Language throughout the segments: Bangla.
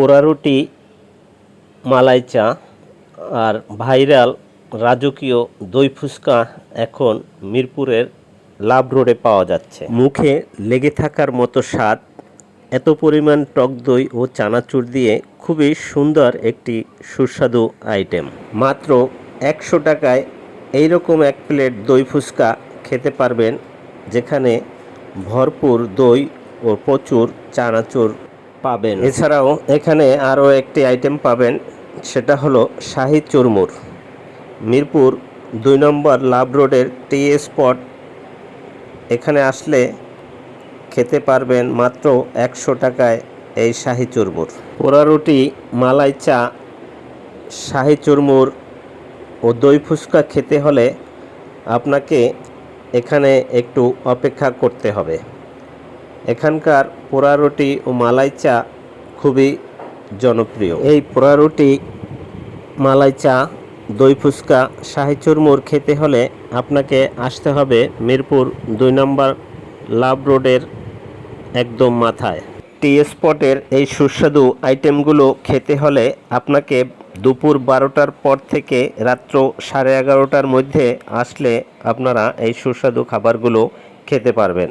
পোড়া রুটি মালাই চা আর ভাইরাল রাজকীয় দই ফুচকা এখন মিরপুরের লাভ রোডে পাওয়া যাচ্ছে। মুখে লেগে থাকার মতো স্বাদ, এত পরিমাণ টক দই ও চানাচুর দিয়ে খুবই সুন্দর একটি সুস্বাদু আইটেম। মাত্র একশো টাকায় এইরকম এক প্লেট দই ফুচকা খেতে পারবেন, যেখানে ভরপুর দই ও প্রচুর চানাচুর পাবেন। এছাড়াও এখানে আরও একটি আইটেম পাবেন, সেটা হলো শাহি চুরমুর। মিরপুর দুই নম্বর লাভ রোডের টি স্পট। এখানে আসলে খেতে পারবেন মাত্র একশো টাকায় এই শাহি চুরমুর। পোড়া রুটি, মালাই চা, শাহি চুরমুর ও দই ফুচকা খেতে হলে আপনাকে এখানে একটু অপেক্ষা করতে হবে। এখানকার পোড়া রুটি ও মালাই চা খুবই জনপ্রিয়। এই পোড়া রুটি, মালাই চা, দই ফুচকা, শাহি চুরমুর খেতে হলে আপনাকে আসতে হবে মিরপুর দুই নম্বর লাভ রোডের একদম মাথায়। টি স্পটের এই সুস্বাদু আইটেমগুলো খেতে হলে আপনাকে দুপুর বারোটার পর থেকে রাত্র সাড়ে এগারোটার মধ্যে আসলে আপনারা এই সুস্বাদু খাবারগুলো খেতে পারবেন।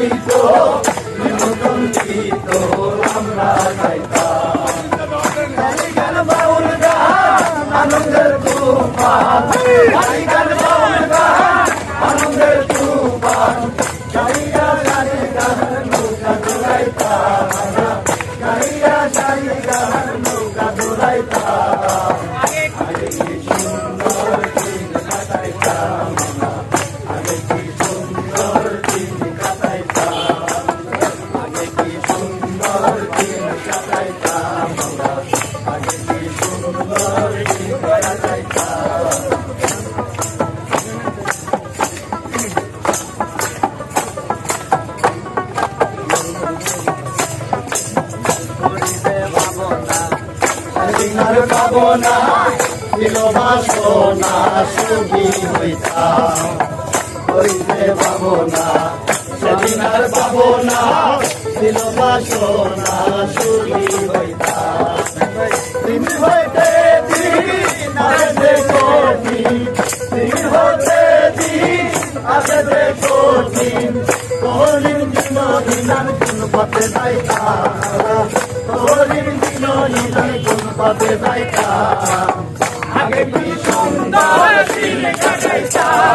We go. পাবো না ছিল বাসনা, সুখী হইতাম। হইতে পাবো না সেদিন আর পাবো না। ছিল বাসনা, সুখী হইতাম। হইতে দিন দিন দিন কোন পথে যাইতাম।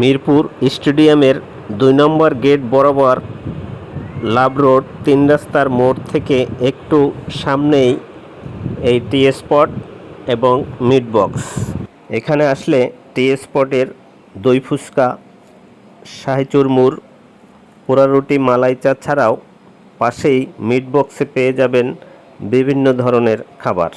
মিরপুর স্টেডিয়ামের দুই নম্বর গেট বরাবর লাভ রোড তিন রাস্তার মোড় থেকে একটু সামনেই এই টি স্পট এবং মিট বক্স। এখানে আসলে টি স্পটের দই ফুচকা শাহি চুরমুর পোড়া রুটি, মালাই চা ছাড়াও পাশেই মিট বক্সে পেয়ে যাবেন বিভিন্ন ধরনের খাবার।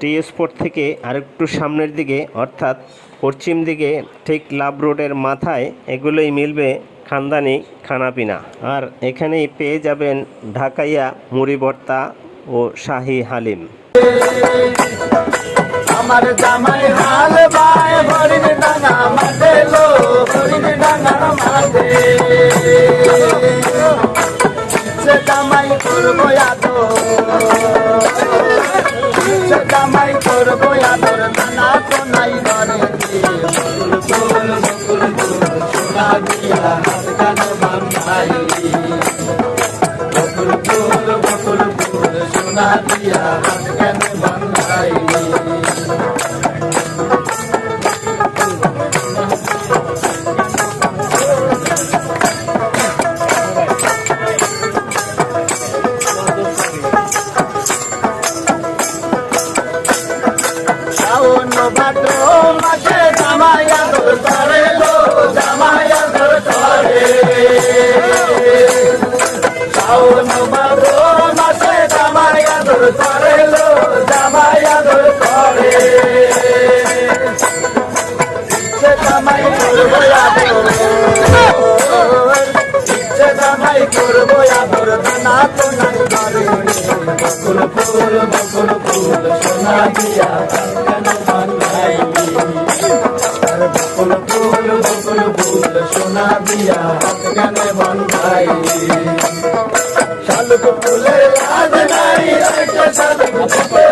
টি স্পট থেকে আরেকটু সামনের দিকে, অর্থাৎ পশ্চিম দিকে, ঠিক লাভ রোডের মাথায় এগুলোই মিলবে খানদানি খানাপিনা। আর এখানেই পেয়ে যাবেন ঢাকাইয়া মুড়ি ভর্তা ও শাহি হালিম। আমার জামাই হাল বাই ডাঙা লো ডাঙা মাঠে জামাই করব দিয়া হাত কান বান্ধাই বকুল ফুল বকুল ফুল সোনা করব আদর দানা তো নাই করে বকুল ফুল বকুল ফুল সোনা দিয়া বকুল ফুল বকুল ফুল সোনা দিয়া কান বান্ধাই শালুক ফুলের লাজ নাই একটা শালুক ফুলের